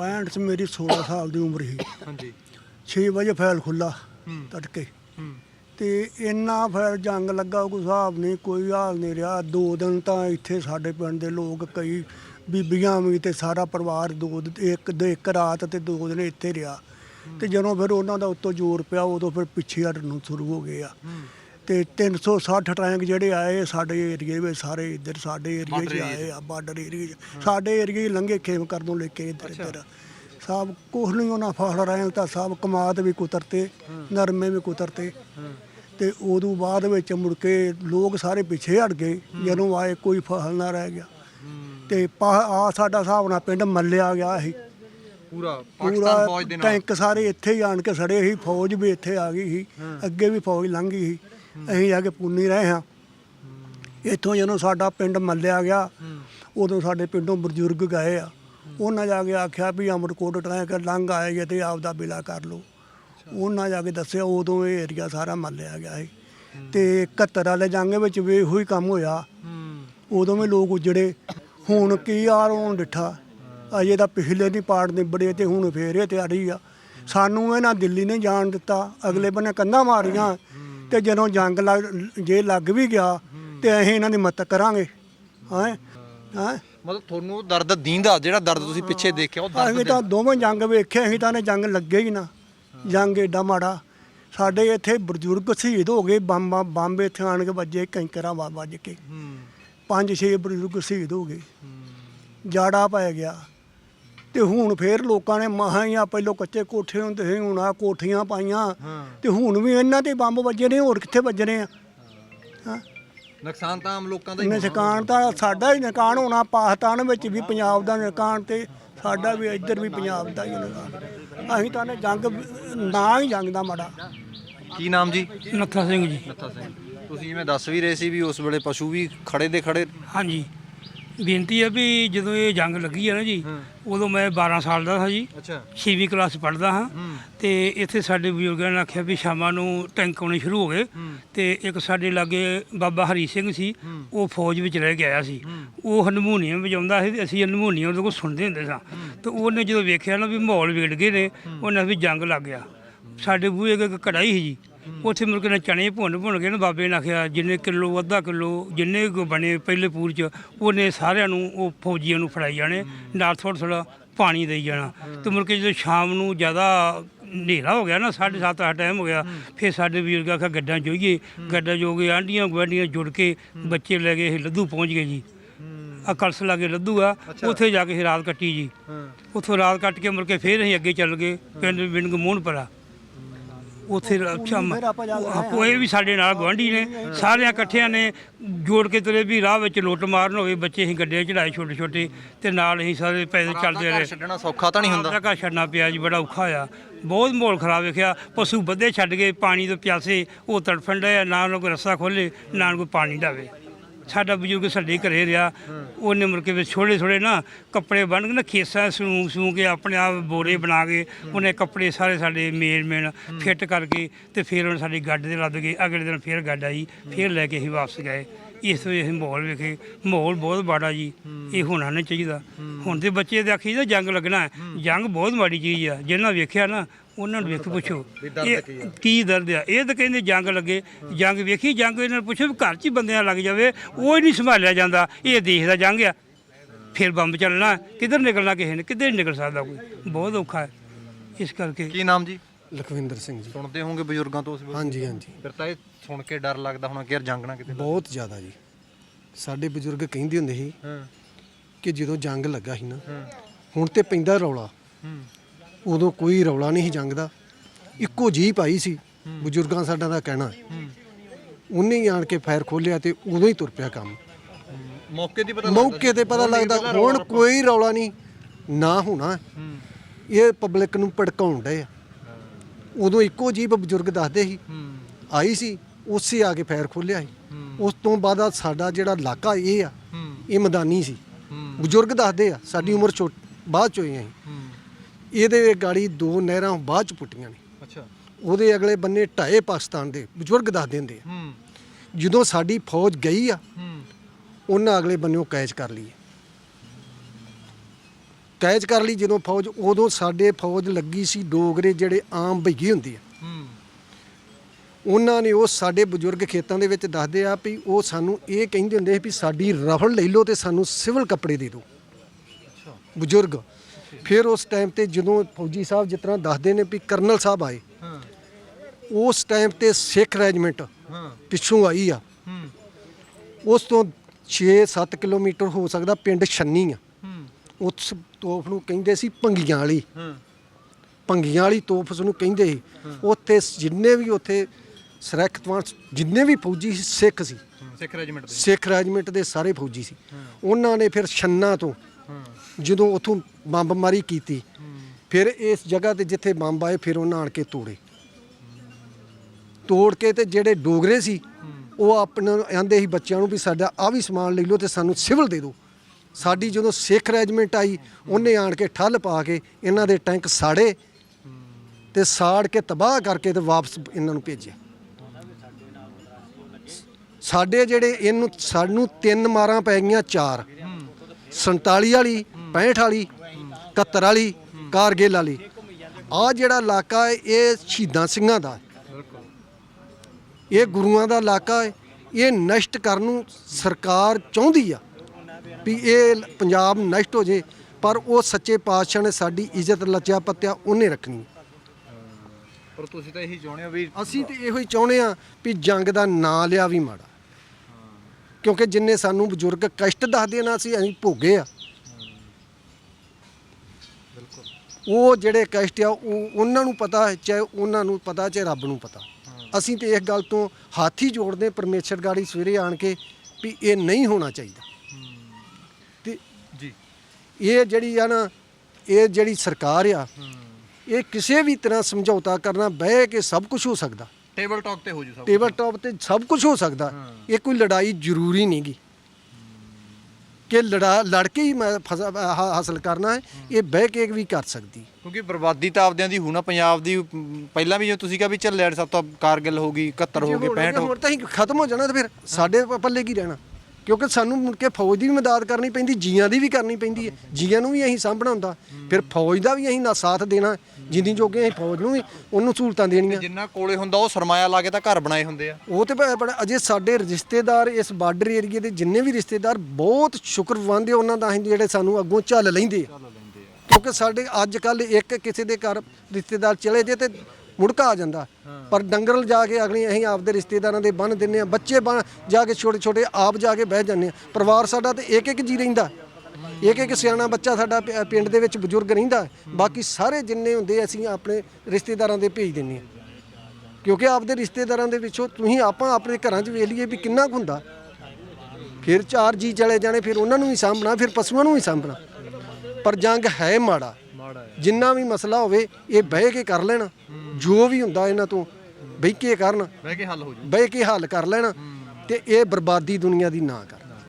65 ਚ ਮੇਰੀ 16 ਸਾਲ ਦੀ ਉਮਰ ਸੀ। ਹਾਂਜੀ। 6 ਵਜੇ ਫੈਲ ਖੁੱਲਾ ਤੜਕੇ। ਤੇ ਇੰਨਾ ਫੈਲ ਜੰਗ ਲੱਗਾ ਕੋਈ ਹਿਸਾਬ ਨਹੀਂ ਕੋਈ ਹਾਲ ਨਹੀਂ ਰਿਹਾ। ਦੋ ਦਿਨ ਤਾਂ ਇੱਥੇ ਸਾਡੇ ਪਿੰਡ ਦੇ ਲੋਕ ਕਈ ਬੀਬੀਆਂ ਵੀ ਤੇ ਸਾਰਾ ਪਰਿਵਾਰ ਦੋ ਦਿ- ਇੱਕ ਦੋ ਇੱਕ ਰਾਤ ਤੇ ਦੋ ਦਿਨ ਇੱਥੇ ਰਿਹਾ। ਤੇ ਜਦੋਂ ਫਿਰ ਉਹਨਾਂ ਦਾ ਉੱਤੋਂ ਜ਼ੋਰ ਪਿਆ ਉਦੋਂ ਫਿਰ ਪਿੱਛੇ ਹਟਣ ਨੂੰ ਸ਼ੁਰੂ ਹੋ ਗਏ ਆ। ਤੇ 360 ਟਰੈਂਕ ਜਿਹੜੇ ਆਏ ਸਾਡੇ ਏਰੀਏ ਵਿੱਚ ਸਾਰੇ ਇੱਧਰ ਸਾਡੇ ਏਰੀਏ 'ਚ ਆਏ ਆ ਬਾਰਡਰ ਏਰੀਏ 'ਚ। ਸਾਡੇ ਏਰੀਏ ਲੰਘੇ ਖੇਮ ਕਰਨੋਂ ਲੈ ਕੇ ਇੱਧਰ ਇੱਧਰ। ਸਭ ਕੁਛ ਨਹੀਂ ਉਹਨਾਂ ਫੜ ਰਹੇ ਤਾਂ ਸਭ ਕਮਾਦ ਵੀ ਕੁਤਰਤੇ ਨਰਮੇ ਵੀ ਕੁਤਰਤੇ। ਤੇ ਉਦੋਂ ਬਾਅਦ ਵਿੱਚ ਮੁੜ ਕੇ ਲੋਕ ਸਾਰੇ ਪਿੱਛੇ ਹਟ ਗਏ ਜਦੋਂ ਆਏ ਕੋਈ ਫਸਲ ਨਾ ਰਹਿ ਗਿਆ। ਤੇ ਆ ਸਾਡਾ ਹਿਸਾਬ ਨਾਲ ਪਿੰਡ ਮੱਲਿਆ ਗਿਆ ਸੀ। ਪੂਰਾ ਪੂਰਾ ਪਾਕਿਸਤਾਨ ਫੌਜ ਦੇ ਨਾਲ। ਟੈਂਕ ਸਾਰੇ ਇੱਥੇ ਹੀ ਆਣ ਕੇ ਸੜੇ ਸੀ ਫੌਜ ਵੀ ਇੱਥੇ ਆ ਗਈ ਸੀ। ਅੱਗੇ ਵੀ ਫੌਜ ਲੰਘ ਗਈ ਸੀ। ਅਸੀਂ ਜਾ ਕੇ ਪੂਨੀ ਰਹੇ ਹਾਂ। ਇੱਥੋਂ ਜਦੋਂ ਸਾਡਾ ਪਿੰਡ ਮੱਲਿਆ ਗਿਆ, ਉਦੋਂ ਸਾਡੇ ਪਿੰਡੋਂ ਬਜ਼ੁਰਗ ਗਏ ਆ। ਉਹਨਾਂ ਜਾ ਕੇ ਆਖਿਆ ਵੀ ਅਮਰਕੋਟ ਟਰੈਂਕ ਲੰਘ ਆਏ ਜੇ ਤੇ ਆਪਦਾ ਬਿਲਾ ਕਰ ਲਓ। ਉਹਨਾਂ ਜਾ ਕੇ ਦੱਸਿਆ, ਉਦੋਂ ਇਹ ਏਰੀਆ ਸਾਰਾ ਮੱਲਿਆ ਗਿਆ ਸੀ। ਤੇ 71 ਵਾਲੇ ਜੰਗ ਵਿੱਚ ਵੀ ਇਹੋ ਹੀ ਕੰਮ ਹੋਇਆ। ਉਦੋਂ ਵੀ ਲੋਕ ਉਜੜੇ। ਹੁਣ ਕੀ ਆ ਹੁਣ ਡਿੱਠਾ? ਅਜੇ ਤਾਂ ਪਿਛਲੇ ਦੀ ਪਾੜ ਨਿਬੜੇ ਤੇ ਹੁਣ ਫੇਰ ਇਹ ਤਿਆਰੀ ਆ। ਸਾਨੂੰ ਇਹਨਾਂ ਦਿੱਲੀ ਨੇ ਜਾਣ ਦਿੱਤਾ। ਅਗਲੇ ਬੰਨੇ ਕੰਧਾਂ ਮਾਰੀਆਂ। ਤੇ ਜਦੋਂ ਜੰਗ ਲੱਗ ਜੇ ਲੱਗ ਵੀ ਗਿਆ ਤੇ ਅਸੀਂ ਇਹਨਾਂ ਦੀ ਮਦਦ ਕਰਾਂਗੇ। ਹਾਂ? ਹਾਂ? ਮਤਲਬ ਤੁਹਾਨੂੰ ਦਰਦ ਦੀਂਦਾ ਜਿਹੜਾ ਦਰਦ ਤੁਸੀਂ ਪਿੱਛੇ ਦੇਖਿਆ ਉਹ ਦਰਦ ਅਸੀਂ ਤਾਂ ਦੋਵੇਂ ਜੰਗ ਵੇਖੇ ਅਸੀਂ ਤਾਂ ਨੇ ਜੰਗ ਲੱਗੇ ਹੀ ਨਾ। ਜੰਗ ਏਡਾ ਮਾੜਾ। ਸਾਡੇ ਇੱਥੇ ਬਜ਼ੁਰਗ ਸ਼ਹੀਦ ਹੋ ਗਏ ਬੰਬਾਂ ਬੰਬ ਇੱਥੇ ਆਣ ਕੇ ਵੱਜੇ ਕੈਂਕਰਾਂ ਵੱਜ ਕੇ। ਪੰਜ ਛੇ ਬਜ਼ੁਰਗ ਸ਼ਹੀਦ ਹੋ ਗਏ। ਜਾੜਾ ਪੈ ਗਿਆ। ਤੇ ਹੁਣ ਫੇਰ ਲੋਕਾਂ ਨੇ ਮਹਾਂ ਹੀ ਆ ਪਹਿਲੋਂ ਕੱਚੇ ਕੋਠੇ ਹੁੰਦੇ ਸੀ ਹੁਣ ਆ ਕੋਠੀਆਂ ਪਾਈਆਂ। ਤੇ ਹੁਣ ਵੀ ਇਹਨਾਂ ਤੇ ਬੰਬ ਵੱਜੇ ਨੇ ਹੋਰ ਕਿੱਥੇ ਵੱਜਣੇ ਆ? ਹਾਂ। ਨੁਕਸਾਨ ਤਾਂ ਆਮ ਲੋਕਾਂ ਦਾ ਹੀ। ਨਿਸ਼ਕਾਨ ਤਾਂ ਸਾਡਾ ਹੀ ਨਿਕਾਨ ਹੋਣਾ ਪਾਕਿਸਤਾਨ ਵਿੱਚ ਵੀ ਪੰਜਾਬ ਦਾ ਨਿਕਾਨ ਤੇ ਸਾਡਾ ਵੀ ਇੱਧਰ ਵੀ ਪੰਜਾਬ ਦਾ ਹੀ ਨਿਕਾਨ ਅਸੀਂ ਤਾਂ ਨੇ ਜੰਗ ਨਾ ਹੀ ਜੰਗ ਦਾ ਮਾੜਾ। ਕੀ ਨਾਮ ਜੀ? ਨੱਥਾ ਸਿੰਘ ਜੀ। ਨੱਥਾ ਸਿੰਘ। ਤੁਸੀਂ ਜਿਵੇਂ ਦੱਸ ਵੀ ਰਹੇ ਸੀ ਵੀ ਉਸ ਵੇਲੇ ਪਸ਼ੂ ਵੀ ਖੜੇ ਦੇ ਖੜੇ ਹਾਂਜੀ। ਬੇਨਤੀ ਹੈ ਵੀ ਜਦੋਂ ਇਹ ਜੰਗ ਲੱਗੀ ਹੈ ਨਾ ਜੀ। ਉਦੋਂ ਮੈਂ 12 ਸਾਲ ਦਾ ਹਾਂ ਜੀ। ਅੱਛਾ। 6ਵੀਂ ਕਲਾਸ ਪੜ੍ਹਦਾ ਹਾਂ। ਤੇ ਇੱਥੇ ਸਾਡੇ ਬਜ਼ੁਰਗਾਂ ਨੇ ਆਖਿਆ ਵੀ ਸ਼ਾਮਾਂ ਨੂੰ ਟੈਂਕ ਆਉਣੇ ਸ਼ੁਰੂ ਹੋ ਗਏ। ਤੇ ਇੱਕ ਸਾਡੇ ਲਾਗੇ ਬਾਬਾ ਹਰੀ ਸਿੰਘ ਸੀ। ਉਹ ਫੌਜ ਵਿੱਚ ਰਹਿ ਕੇ ਆਇਆ ਸੀ। ਉਹ ਹਰਮੋਨੀਅਮ ਵਜਾਉਂਦਾ ਸੀ ਤੇ ਅਸੀਂ ਹਰਮੋਨੀਅਮ ਉਹਦੇ ਕੋਲ ਸੁਣਦੇ ਹੁੰਦੇ ਸਾਂ। ਤੇ ਉਹਨੇ ਜਦੋਂ ਵੇਖਿਆ ਨਾ ਵੀ ਮਾਹੌਲ ਵਿਗੜ ਗਏ ਨੇ ਉਹਨੇ ਵੀ ਜੰਗ ਲੱਗ ਗਿਆ। ਸਾਡੇ ਬੂਹੇ ਅੱਗੇ ਇੱਕ ਕੜਾਈ ਸੀ ਜੀ। ਉੱਥੇ ਮੁੜ ਕੇ ਨੇ ਚਣੇ ਭੁੰਨ ਭੁੰਨ ਕੇ ਨਾ ਬਾਬੇ ਨੇ ਆਖਿਆ ਜਿੰਨੇ ਕਿਲੋ ਅੱਧਾ ਕਿਲੋ ਜਿੰਨੇ ਕੁ ਬਣੇ ਪਹਿਲੇ ਪੂਰ ਚ ਉਹਨੇ ਸਾਰਿਆਂ ਨੂੰ ਉਹ ਫੌਜੀਆਂ ਨੂੰ ਫੜਾਈ ਜਾਣੇ ਨਾਲ ਥੋੜ੍ਹਾ ਥੋੜ੍ਹਾ ਪਾਣੀ ਦੇਈ ਜਾਣਾ। ਤੇ ਮੁੜ ਕੇ ਜਦੋਂ ਸ਼ਾਮ ਨੂੰ ਜ਼ਿਆਦਾ ਹਨੇਰਾ ਹੋ ਗਿਆ ਨਾ 7:30 ਅੱਠ ਟਾਈਮ ਹੋ ਗਿਆ ਫਿਰ ਸਾਡੇ ਵੀਰ ਆਖਿਆ ਗੱਡਾਂ ਜੋਈਏ ਗੱਡਾਂ ਜੋ ਗਏ ਆਂਡੀਆਂ ਗੁਆਂਢੀਆਂ ਜੁੜ ਕੇ ਬੱਚੇ ਲੈ ਗਏ ਲੱਧੂ ਪਹੁੰਚ ਗਏ ਜੀ। ਆ ਕਲਸ ਲਾਗੇ ਲੱਧੂ ਆ ਉੱਥੇ ਜਾ ਕੇ ਰਾਤ ਕੱਟੀ ਜੀ। ਉੱਥੋਂ ਰਾਤ ਕੱਟ ਕੇ ਮੁੜ ਕੇ ਫੇਰ ਅਸੀਂ ਅੱਗੇ ਚੱਲ ਗਏ ਪਿੰਡ ਬਿੰਗ ਮੋਹਨਪੁਰਾ। ਉੱਥੇ ਆਏ ਕੋਈ ਵੀ ਸਾਡੇ ਨਾਲ ਗਵਾਂਢੀ ਨੇ। ਸਾਰਿਆਂ ਇਕੱਠਿਆਂ ਨੇ ਜੋੜ ਕੇ ਤੁਰੇ ਵੀ ਰਾਹ ਵਿੱਚ ਲੁੱਟ ਮਾਰਨ ਹੋਵੇ ਬੱਚੇ ਅਸੀਂ ਗੱਡੇ ਚੜਾਏ ਛੋਟੇ ਛੋਟੇ ਤੇ ਨਾਲ ਅਸੀਂ ਸਾਰੇ ਪੈਦਲ ਚੱਲਦੇ ਰਹੇ। ਛੱਡਣਾ ਸੌਖਾ ਤਾਂ ਨਹੀਂ ਹੁੰਦਾ। ਆਪਣਾ ਘਰ ਛੱਡਣਾ ਪਿਆ ਜੀ ਬੜਾ ਔਖਾ ਹੋਇਆ ਬਹੁਤ ਮਾਹੌਲ ਖਰਾਬ ਵੇਖਿਆ। ਪਸ਼ੂ ਬੱਧੇ ਛੱਡ ਗਏ ਪਾਣੀ ਤੋਂ ਪਿਆਸੇ ਉਹ ਤੜਫਣ ਡਏ ਆ ਨਾ ਉਹਨਾਂ ਕੋਈ ਰਸਾ ਖੋਲੇ ਨਾ ਕੋਈ ਪਾਣੀ ਡਾਵੇ। ਸਾਡਾ ਬਜ਼ੁਰਗ ਸਾਡੇ ਘਰੇ ਰਿਹਾ, ਉਹਨੇ ਮੁੜ ਕੇ ਵਿੱਚ ਛੋੜੇ ਛੋੜੇ ਨਾ ਕੱਪੜੇ ਬੰਨ ਕੇ ਨਾ ਖੇਸਾਂ ਸੂ ਸੂ ਕੇ ਆਪਣੇ ਆਪ ਬੋਰੇ ਬਣਾ ਕੇ ਉਹਨੇ ਕੱਪੜੇ ਸਾਰੇ ਸਾਡੇ ਮੇਨ ਮੇਨ ਫਿੱਟ ਕਰਕੇ ਤੇ ਫਿਰ ਉਹਨੇ ਸਾਡੀ ਗੱਡ ਦੇ ਲੱਦ ਗਏ ਅਗਲੇ ਦਿਨ ਫਿਰ ਗੱਡ ਆਈ, ਫਿਰ ਲੈ ਕੇ ਅਸੀਂ ਵਾਪਸ ਗਏ। ਇਸ ਵੇ ਅਸੀਂ ਮਾਹੌਲ ਵੇਖੇ, ਮਾਹੌਲ ਬਹੁਤ ਬਾੜਾ ਜੀ, ਇਹ ਹੋਣਾ ਨਹੀਂ ਚਾਹੀਦਾ। ਹੁਣ ਦੇ ਬੱਚੇ ਦੇ ਆਖੀ ਦਾ ਜੰਗ ਲੱਗਣਾ ਜੰਗ ਬਹੁਤ ਮਾੜੀ ਚੀਜ਼ ਆ ਜਿਹਨਾਂ ਵੇਖਿਆ ਨਾ ਉਹਨਾਂ ਨੂੰ ਵੇਖ ਪੁੱਛੋ। ਇਹ ਕੀ ਦਰਦ ਆ? ਇਹ ਤਾਂ ਕਹਿੰਦੇ ਜੰਗ ਲੱਗੇ। ਜੰਗ ਵੇਖੀ ਜੰਗ ਇਹਨਾਂ ਨੂੰ ਪੁੱਛੋ ਵੀ ਘਰ 'ਚ ਹੀ ਬੰਦਿਆਂ ਲੱਗ ਜਾਵੇ ਉਹ ਹੀ ਨਹੀਂ ਸੰਭਾਲਿਆ ਜਾਂਦਾ। ਇਹ ਦੇਖਦਾ ਜੰਗ ਆ। ਫਿਰ ਬੰਬ ਚੱਲਣਾ। ਕਿੱਧਰ ਨਿਕਲਣਾ ਕਿਸੇ ਨੇ? ਕਿੱਧਰ ਨਹੀਂ ਨਿਕਲ ਸਕਦਾ ਕੋਈ? ਬਹੁਤ ਔਖਾ ਹੈ। ਇਸ ਕਰਕੇ ਕੀ ਨਾਮ ਜੀ? ਲਖਵਿੰਦਰ ਸਿੰਘ ਜੀ। ਸੁਣਦੇ ਹੋਵੋਗੇ ਬਜ਼ੁਰਗਾਂ ਤੋਂ ਉਸ ਵੇਲੇ ਹਾਂਜੀ ਹਾਂਜੀ। ਫਿਰ ਤਾਂ ਇਹ ਸੁਣ ਕੇ ਡਰ ਲੱਗਦਾ ਹੋਣਾ ਕਿ ਯਾਰ ਜੰਗ ਨਾ ਕਿਤੇ ਲੱਗ- ਬਹੁਤ ਜ਼ਿਆਦਾ ਜੀ। ਸਾਡੇ ਬਜ਼ੁਰਗ ਕਹਿੰਦੇ ਹੁੰਦੇ ਸੀ ਹਾਂ। ਕਿ ਜਦੋਂ ਜੰਗ ਲੱਗਾ ਸੀ ਨਾ ਹਾਂ। ਹੁਣ ਤੇ ਪੈਂਦਾ ਰੌਲਾ। ਹੂੰ। ਉਦੋਂ ਕੋਈ ਰੌਲਾ ਨਹੀਂ ਸੀ ਜੰਗ ਦਾ ਇੱਕੋ ਜੀਪ ਆਈ ਸੀ। ਬਜ਼ੁਰਗਾਂ ਸਾਡਾ ਦਾ ਕਹਿਣਾ ਉਹਨੇ ਹੀ ਆਣ ਕੇ ਫਾਇਰ ਖੋਲਿਆ ਤੇ ਉਦੋਂ ਹੀ ਤੁਰ ਪਿਆ ਕੰਮ। ਮੌਕੇ ਦੀ ਪਤਾ ਲੱਗਦਾ ਮੌਕੇ ਤੇ ਪਤਾ ਲੱਗਦਾ ਹੁਣ ਕੋਈ ਰੌਲਾ ਨਹੀਂ ਨਾ ਹੋਣਾ। ਇਹ ਪਬਲਿਕ ਨੂੰ ਭੜਕਾਉਣ ਡਏ ਆ। ਉਦੋਂ ਇੱਕੋ ਜੀਪ ਬਜ਼ੁਰਗ ਦੱਸਦੇ ਸੀ। ਆਈ ਸੀ ਉਸੇ ਆ ਕੇ ਫਾਇਰ ਖੋਲਿਆ ਸੀ। ਉਸ ਤੋਂ ਬਾਅਦ ਆ ਸਾਡਾ ਜਿਹੜਾ ਇਲਾਕਾ ਇਹ ਆ ਇਹ ਮੈਦਾਨੀ ਸੀ। ਬਜ਼ੁਰਗ ਦੱਸਦੇ ਆ ਸਾਡੀ ਉਮਰ ਛੋਟ ਬਾਅਦ ਚ ਹੋਈ ਹੂੰ। ਇਹਦੇ ਗਾੜੀ ਦੋ ਨਹਿਰਾਂ ਬਾਅਦ ਚ ਪੁੱਟੀਆਂ ਨੇ। ਅੱਛਾ। ਉਹਦੇ ਅਗਲੇ ਬੰਨੇ ਢਾਏ ਪਾਕਿਸਤਾਨ ਦੇ ਬਜ਼ੁਰਗ ਦੱਸ ਦਿੰਦੇ ਆ। ਹੂੰ। ਜਦੋਂ ਸਾਡੀ ਫੌਜ ਗਈ ਆ ਹੂੰ। ਉਹਨਾਂ ਅਗਲੇ ਬੰਨਿਓ ਕੈਚ ਕਰ ਲਈ ਕੈਚ ਕਰ ਲਈ ਜਦੋਂ ਫੌਜ ਉਦੋਂ ਸਾਡੇ ਫੌਜ ਲੱਗੀ ਸੀ ਡੋਗਰੇ ਜਿਹੜੇ ਆਮ ਭਈਏ ਹੁੰਦੇ ਆ। ਹੂੰ। ਉਹਨਾਂ ਨੇ ਉਹ ਸਾਡੇ ਬਜ਼ੁਰਗ ਖੇਤਾਂ ਦੇ ਵਿੱਚ ਦੱਸਦੇ ਆ ਵੀ ਉਹ ਸਾਨੂੰ ਇਹ ਕਹਿੰਦੇ ਹੁੰਦੇ ਸੀ ਵੀ ਸਾਡੀ ਰਫਲ ਲੈ ਲਓ ਤੇ ਸਾਨੂੰ ਸਿਵਲ ਕੱਪੜੇ ਦੇ ਦਿਓ। ਬਜ਼ੁਰਗ। ਫਿਰ ਉਸ ਟਾਈਮ ਤੇ ਜਦੋਂ ਫੌਜੀ ਸਾਹਿਬ ਜਿਸ ਤਰ੍ਹਾਂ ਦੱਸਦੇ ਨੇ ਵੀ ਕਰਨਲ ਸਾਹਿਬ ਆਏ ਹਾਂ। ਉਸ ਟਾਈਮ ਤੇ ਸਿੱਖ ਰੈਜੀਮੈਂਟ ਹਾਂ। ਪਿੱਛੋਂ ਆਈ ਆ। ਹੂੰ। ਉਸ ਤੋਂ 6-7 ਕਿਲੋਮੀਟਰ ਹੋ ਸਕਦਾ ਪਿੰਡ ਛੰਨੀ ਆ। ਹੂੰ। ਉਸ ਤੋਪ ਨੂੰ ਕਹਿੰਦੇ ਸੀ ਭੰਗੀਆਂ ਵਾਲੀ। ਹਾਂ। ਭੰਗੀਆਂ ਵਾਲੀ ਤੋਪ ਉਸ ਨੂੰ ਕਹਿੰਦੇ ਸੀ। ਉੱਥੇ ਜਿੰਨੇ ਵੀ ਉੱਥੇ ਸਰੈਕ ਤਵਾਨ ਜਿੰਨੇ ਵੀ ਫੌਜੀ ਸਿੱਖ ਸੀ। ਸਿੱਖ ਰੈਜੀਮੈਂਟ ਦੇ। ਸਿੱਖ ਰੈਜੀਮੈਂਟ ਦੇ ਸਾਰੇ ਫੌਜੀ ਸੀ। ਉਹਨਾਂ ਨੇ ਫਿਰ ਛੰਨਾ ਤੋਂ ਜਦੋਂ ਉਥੋਂ ਬੰਬਮਾਰੀ ਕੀਤੀ, ਫਿਰ ਇਸ ਜਗ੍ਹਾ ਤੇ ਜਿੱਥੇ ਬੰਬ ਆਏ, ਫਿਰ ਉਹਨਾਂ ਆਣ ਕੇ ਤੋੜੇ। ਤੋੜ ਕੇ ਤੇ ਜਿਹੜੇ ਡੋਗਰੇ ਸੀ, ਉਹ ਆਪਣੇ ਆਂਦੇ ਸੀ ਬੱਚਿਆਂ ਨੂੰ ਵੀ ਸਾਡਾ ਆ ਵੀ ਸਮਾਨ ਲੈ ਲਓ ਤੇ ਸਾਨੂੰ ਸਿਵਲ ਦੇ ਦਿਓ। ਸਾਡੀ ਜਦੋਂ ਸਿੱਖ ਰੈਜੀਮੈਂਟ ਆਈ, ਉਹਨੇ ਆਣ ਕੇ ਠੱਲ ਪਾ ਕੇ ਇਹਨਾਂ ਦੇ ਟੈਂਕ ਸਾੜੇ ਤੇ ਸਾੜ ਕੇ ਤਬਾਹ ਕਰਕੇ ਤੇ ਵਾਪਸ ਇਹਨਾਂ ਨੂੰ ਭੇਜਿਆ। ਸਾਡੇ ਜਿਹੜੇ ਇਹਨੂੰ, ਸਾਨੂੰ ਤਿੰਨ ਮਾਰਾਂ ਪੈ ਗਈਆਂ, ਚਾਰ। 47 ਵਾਲੀ 65 ਵਾਲੀ 71 ਵਾਲੀ ਕਾਰਗਿਲ ਵਾਲੀ। ਆ ਜਿਹੜਾ ਇਲਾਕਾ ਹੈ ਇਹ ਸ਼ਹੀਦਾਂ ਸਿੰਘਾਂ ਦਾ। ਇਹ ਗੁਰੂਆਂ ਦਾ ਇਲਾਕਾ ਹੈ ਇਹ ਨਸ਼ਟ ਕਰਨ ਨੂੰ ਸਰਕਾਰ ਚਾਹੁੰਦੀ ਆ ਵੀ ਇਹ ਪੰਜਾਬ ਨਸ਼ਟ ਹੋ ਜੇ ਪਰ ਉਹ ਸੱਚੇ ਪਾਤਸ਼ਾਹ ਨੇ ਸਾਡੀ ਇੱਜ਼ਤ ਲੱਜਾ ਪੱਤਿਆ ਉਹਨੇ ਰੱਖਣੀ ਪਰ ਤੁਸੀਂ ਤਾਂ ਇਹੀ ਚਾਹੁੰਦੇ ਹੋ ਵੀ ਅਸੀਂ ਤੇ ਇਹੋ ਹੀ ਚਾਹੁੰਦੇ ਆ ਵੀ ਜੰਗ ਦਾ ਨਾਂ ਲਿਆ ਵੀ ਮਾੜਾ। ਕਿਉਂਕਿ ਜਿੰਨੇ ਸਾਨੂੰ ਬਜ਼ੁਰਗ ਕਸ਼ਟ ਦੱਸਦੇ ਨਾ ਅਸੀਂ ਅਸੀਂ ਭੋਗੇ ਆ। ਉਹ ਜਿਹੜੇ ਕਸ਼ਟ ਆ ਉਹ ਉਹਨਾਂ ਨੂੰ ਪਤਾ ਹੈ ਚਾਹੇ ਉਹਨਾਂ ਨੂੰ ਪਤਾ ਚਾਹੇ ਰੱਬ ਨੂੰ ਪਤਾ। ਅਸੀਂ ਤੇ ਇਸ ਗੱਲ ਤੋਂ ਹੱਥ ਹੀ ਜੋੜਦੇ ਪਰਮੇਸ਼ਰ ਗਾੜੀ ਸਵੇਰੇ ਆਣ ਕੇ ਵੀ ਇਹ ਨਹੀਂ ਹੋਣਾ ਚਾਹੀਦਾ। ਤੇ ਜੀ। ਇਹ ਜਿਹੜੀ ਆ ਨਾ ਇਹ ਜਿਹੜੀ ਸਰਕਾਰ ਆ ਇਹ ਕਿਸੇ ਵੀ ਤਰ੍ਹਾਂ ਸਮਝੌਤਾ ਕਰਨਾ ਬਹਿ ਕੇ ਸਭ ਕੁਝ ਹੋ ਸਕਦਾ। ਟੇਬਲ ਟਾਕ ਤੇ ਹੋ ਜੂ ਸਭ ਟੇਬਲ ਟਾਪ ਤੇ ਸਭ ਕੁਝ ਹੋ ਸਕਦਾ। ਇਹ ਕੋਈ ਲੜਾਈ ਜ਼ਰੂਰੀ ਨਹੀਂਗੀ ਕਿ ਲੜਾ ਲੜ ਕੇ ਹੀ ਮੈਂ ਫਸਾ- ਹਾ- ਹਾਸਲ ਕਰਨਾ ਹੈ ਇਹ ਬਹਿ ਕੇ ਵੀ ਕਰ ਸਕਦੀ। ਕਿਉਂਕਿ ਬਰਬਾਦੀ ਤਾਂ ਆਪਦਿਆਂ ਦੀ ਹੋਣਾ ਪੰਜਾਬ ਦੀ ਪਹਿਲਾਂ ਵੀ ਜੋ ਤੁਸੀਂ ਕਿਹਾ ਵੀ ਚੱਲਿਆ ਸਭ ਤੋਂ ਕਾਰਗਿਲ ਹੋ ਗਈ 71 ਹੋ ਗਏ 65 ਹੋ ਹੁਣ ਤਾਂ ਹੀ ਖਤਮ ਹੋ ਜਾਣਾ ਤੇ ਫਿਰ ਸਾਡੇ ਪ- ਪੱਲੇ ਕੀ ਰਹਿਣਾ? ਕਿਉਂਕਿ ਸਾਨੂੰ ਮੁੜ ਕੇ ਫੌਜ ਦੀ ਵੀ ਮਦਦ ਕਰਨੀ ਪੈਂਦੀ ਜੀਆਂ ਦੀ ਵੀ ਕਰਨੀ ਪੈਂਦੀ ਹੈ। ਜੀਆਂ ਨੂੰ ਵੀ ਅਸੀਂ ਸਾਂਭਣਾ ਹੁੰਦਾ। ਫਿਰ ਫੌਜ ਦਾ ਵੀ ਅਸੀਂ ਨਾ ਸਾਥ ਦੇਣਾ ਜਿੰਨੀ ਜੋਗੇ ਅਸੀਂ ਫੌਜ ਨੂੰ ਵੀ ਉਹਨੂੰ ਸਹੂਲਤਾਂ ਦੇਣੀਆਂ। ਜਿੰਨਾ ਕੋਲੇ ਹੁੰਦਾ ਉਹ ਸਰਮਾਇਆ ਲਾ ਕੇ ਤਾਂ ਘਰ ਬਣਾਏ ਹੁੰਦੇ ਆ। ਉਹ ਤੇ ਬੜਾ ਅਜੇ ਸਾਡੇ ਰਿਸ਼ਤੇਦਾਰ ਇਸ ਬਾਰਡਰ ਏਰੀਏ ਦੇ ਜਿੰਨੇ ਵੀ ਰਿਸ਼ਤੇਦਾਰ ਬਹੁਤ ਸ਼ੁਕਰਵੰਦ ਆ ਉਹਨਾਂ ਦਾ ਅਸੀਂ ਜਿਹੜੇ ਸਾਨੂੰ ਅੱਗੋਂ ਝੱਲ ਲੈਂਦੇ ਆ। ਕਿਉਂਕਿ ਸਾਡੇ ਅੱਜ ਕੱਲ ਇੱਕ ਕਿਸੇ ਦੇ ਘਰ ਰਿਸ਼ਤੇਦਾਰ ਚਲੇ ਜੇ ਤੇ ਮੁੜਕਾ ਆ ਜਾਂਦਾ। ਪਰ ਡੰਗਰ ਜਾ ਕੇ ਅਗਲੀ ਅਸੀਂ ਆਪਦੇ ਰਿਸ਼ਤੇਦਾਰਾਂ ਦੇ ਬੰਨ ਦਿੰਨੇ ਆ ਬੱਚੇ ਬੰਨ ਜਾ ਕੇ ਛੋਟੇ ਛੋਟੇ ਆਪ ਜਾ ਕੇ ਬਹਿ ਜਾਂਦੇ ਆ ਪਰਿਵਾਰ ਸਾਡਾ ਤੇ ਇੱਕ ਇੱਕ ਜੀ ਰਹਿੰਦਾ। ਇੱਕ ਇੱਕ ਸਿਆਣਾ ਬੱਚਾ ਸਾਡਾ ਪਿੰਡ ਦੇ ਵਿੱਚ ਬਜ਼ੁਰਗ ਰਹਿੰਦਾ। ਬਾਕੀ ਸਾਰੇ ਜਿੰਨੇ ਹੁੰਦੇ ਅਸੀਂ ਆਪਣੇ ਰਿਸ਼ਤੇਦਾਰਾਂ ਦੇ ਭੇਜ ਦਿੰਨੇ ਆ ਕਿਉਂਕਿ ਆਪਦੇ ਰਿਸ਼ਤੇਦਾਰਾਂ ਦੇ ਵਿੱਚੋਂ ਤੁਸੀਂ ਆਪਾਂ ਆਪਣੇ ਘਰਾਂ 'ਚ ਵੇਖ ਲਈਏ ਵੀ ਕਿੰਨਾ ਹੁੰਦਾ। ਫਿਰ ਚਾਰ ਜੀ ਚਲੇ ਜਾਣੇ ਫਿਰ ਉਹਨਾਂ ਨੂੰ ਵੀ ਸਾਂਭਣਾ ਫਿਰ ਪਸ਼ੂਆਂ ਨੂੰ ਵੀ ਸਾਂਭਣਾ। ਪਰ ਜੰਗ ਹੈ ਮਾੜਾ। ਜਿੰਨਾ ਵੀ ਮਸਲਾ ਹੋਵੇ ਇਹ ਬਹਿ ਕੇ ਕਰ ਲੈਣ। ਜੋ ਵੀ ਹੁੰਦਾ ਇਹਨਾਂ ਤੋਂ ਬਹਿ ਕੇ ਕਰਨ। ਬਹਿ ਕੇ ਹੱਲ ਹੋ ਜੂ ਬਹਿ ਕੇ ਹੱਲ ਕਰ ਲੈਣ ਤੇ ਇਹ ਬਰਬਾਦੀ ਦੁਨੀਆ ਦੀ ਨਾ ਕਰ।